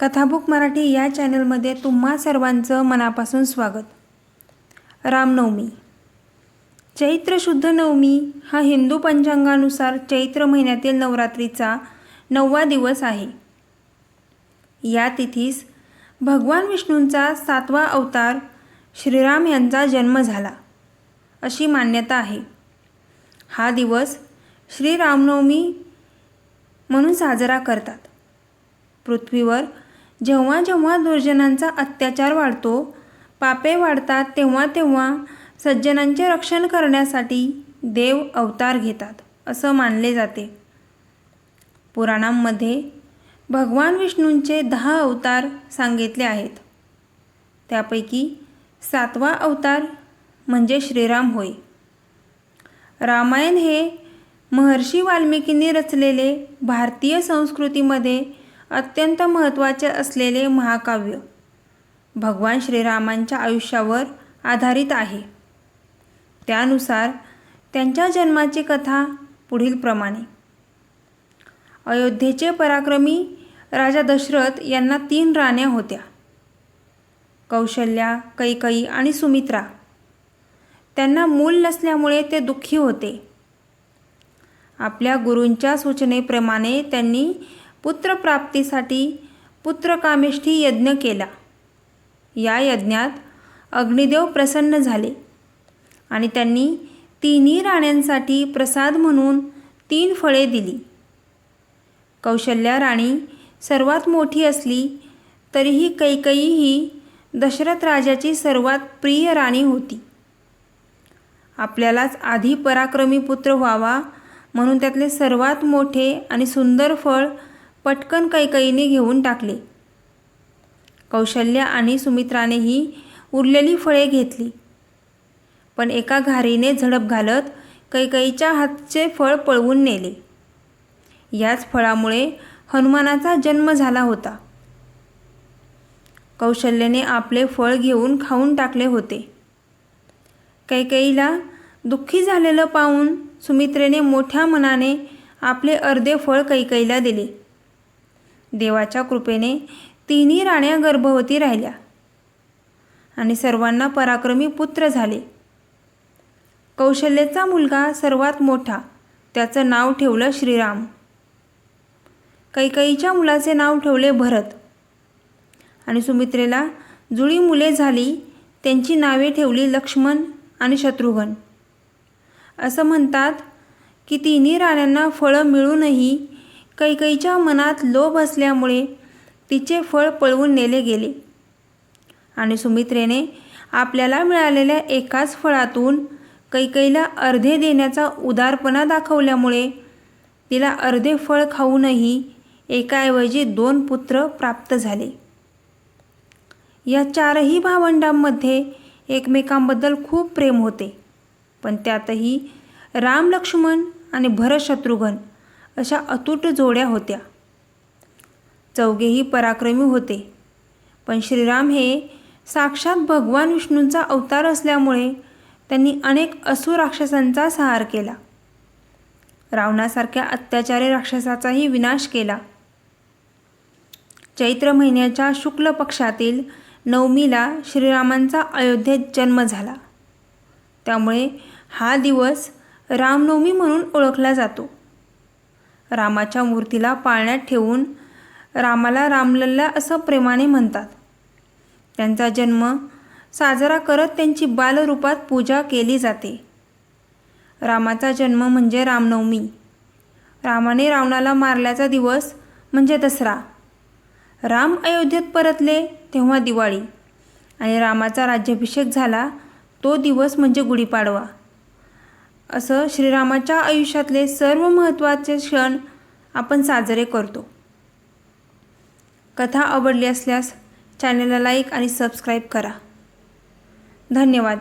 कथाबुक मराठी या चॅनलमध्ये तुम्हा सर्वांचं मनापासून स्वागत. रामनवमी. चैत्र शुद्ध नवमी हा हिंदू पंचांगानुसार चैत्र महिन्यातील नवरात्रीचा नववा दिवस आहे. या तिथीस भगवान विष्णूंचा सातवा अवतार श्रीराम यांचा जन्म झाला अशी मान्यता आहे. हा दिवस श्रीरामनवमी म्हणून साजरा करतात. पृथ्वीवर जेव्हा जेव्हा दुर्जनांचा अत्याचार वाढतो पापे वाढतात तेव्हा तेव्हा सज्जनांचे रक्षण करण्यासाठी देव अवतार घेतात असं मानले जाते. पुराणांमध्ये भगवान विष्णूंचे दहा अवतार सांगितले आहेत. त्यापैकी सातवा अवतार म्हणजे श्रीराम होय. रामायण हे महर्षी वाल्मिकींनी रचलेले भारतीय संस्कृतीमध्ये अत्यंत महत्त्वाचे असलेले महाकाव्य. भगवान श्रीरामांच्या आयुष्यावर आधारित आहे. त्यानुसार त्यांच्या जन्माची कथा पुढीलप्रमाणे अयोध्येचे पराक्रमी राजा दशरथ यांना तीन राण्या होत्या. कौशल्या कैकई आणि सुमित्रा. त्यांना मूल नसल्यामुळे ते दुःखी होते. आपल्या गुरूंच्या सूचनेप्रमाणे त्यांनी पुत्रप्राप्तीसाठी पुत्रकामेष्ठी यज्ञ केला. या यज्ञात अग्निदेव प्रसन्न झाले आणि त्यांनी तिन्ही राण्यांसाठी प्रसाद म्हणून तीन फळे दिली. कौशल्या राणी सर्वात मोठी असली तरीही कैकई ही दशरथ राजाची सर्वात प्रिय राणी होती. आपल्यालाच आधी पराक्रमी पुत्र व्हावा म्हणून त्यातले सर्वात मोठे आणि सुंदर फळ पटकन कैकईने घेऊन टाकले. कौशल्या आणि सुमित्रानेही उरलेली फळे घेतली. पण एका घारीने झडप घालत कैकईच्या हातचे फळ पळवून नेले. याच फळामुळे हनुमानाचा जन्म झाला होता. कौशल्याने आपले फळ घेऊन खाऊन टाकले होते. कैकईला दुःखी झालेलं पाहून सुमित्रेने मोठ्या मनाने आपले अर्धे फळ कैकईला दिले. देवाच्या कृपेने तिन्ही राण्या गर्भवती राहिल्या. आणि सर्वांना पराक्रमी पुत्र झाले. कौशल्याचा मुलगा सर्वात मोठा त्याचं नाव ठेवलं श्रीराम. कैकईच्या मुलाचे नाव ठेवले भरत. आणि सुमित्रेला जुळी मुले झाली त्यांची नावे ठेवली लक्ष्मण आणि शत्रुघ्न. असं म्हणतात की तिन्ही राण्यांना फळं मिळूनही कैकईच्या मनात लोभ असल्यामुळे तिचे फळ पळवून नेले गेले. आणि सुमित्रेने आपल्याला मिळालेल्या एकाच फळातून कैकईला अर्धे देण्याचा उदारपणा दाखवल्यामुळे तिला अर्धे फळ खाऊनही एकाऐवजी दोन पुत्र प्राप्त झाले. या चारही भावंडांमध्ये एकमेकांबद्दल खूप प्रेम होते. पण त्यातही राम लक्ष्मण आणि भरत शत्रुघ्न अशा अतूट जोड्या होत्या. चौघेही पराक्रमी होते. पण श्रीराम हे साक्षात भगवान विष्णूंचा अवतार असल्यामुळे त्यांनी अनेक असुर राक्षसांचा सहार केला. रावणासारख्या अत्याचारी राक्षसाचाही विनाश केला. चैत्र महिन्याच्या शुक्ल पक्षातील नवमीला श्रीरामांचा अयोध्येत जन्म झाला. त्यामुळे हा दिवस रामनवमी म्हणून ओळखला जातो. रामाच्या मूर्तीला पाळण्यात ठेवून रामाला रामलल्ला असं प्रेमाने म्हणतात. त्यांचा जन्म साजरा करत त्यांची बालरूपात पूजा केली जाते. रामाचा जन्म म्हणजे रामनवमी. रामाने रावणाला मारल्याचा दिवस म्हणजे दसरा. राम अयोध्येत परतले तेव्हा दिवाळी आणि रामाचा राज्याभिषेक झाला तो दिवस म्हणजे गुढीपाडवा. असं श्रीरामाच्या आयुष्यातले सर्व महत्त्वाचे क्षण आपण साजरे करतो. कथा आवडली असल्यास चॅनलला लाईक आणि सबस्क्राईब करा. धन्यवाद.